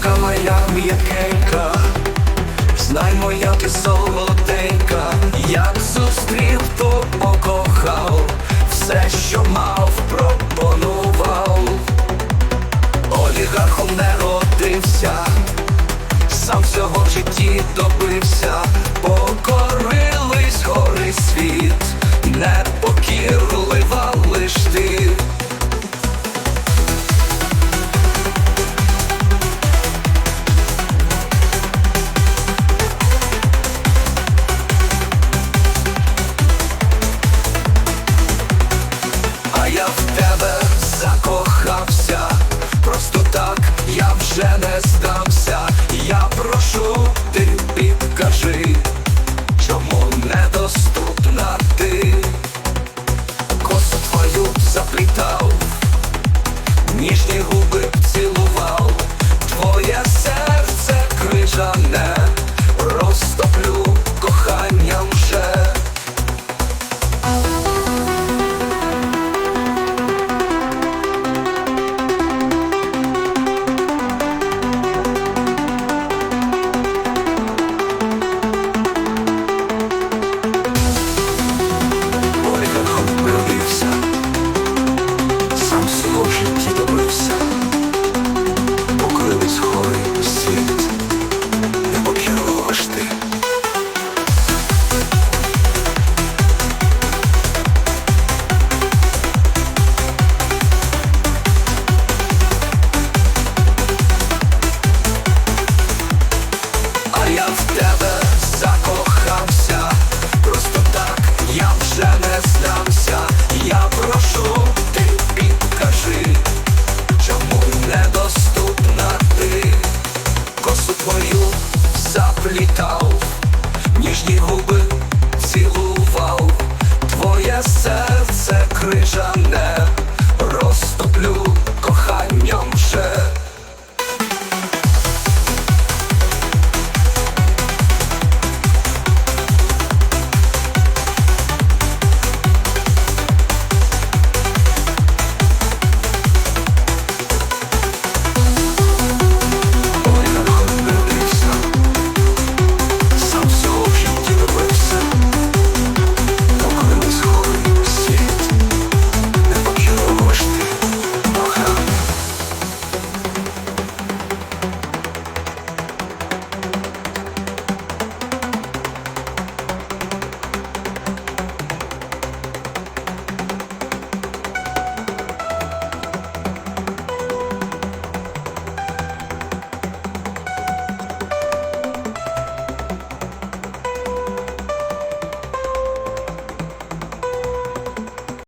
дорогенька, знай моя ти солоденька, як зустрів, то покохав, все, що мав, пропонував. Олігархом не родився, сам всього в житті добився, покорились гори світ, непокірлива лиш вже не здамся. Я прошу, ти підкажи, чому недоступна ти, косу твою заплітав, ніжні губи цілував, твоє серце крижане,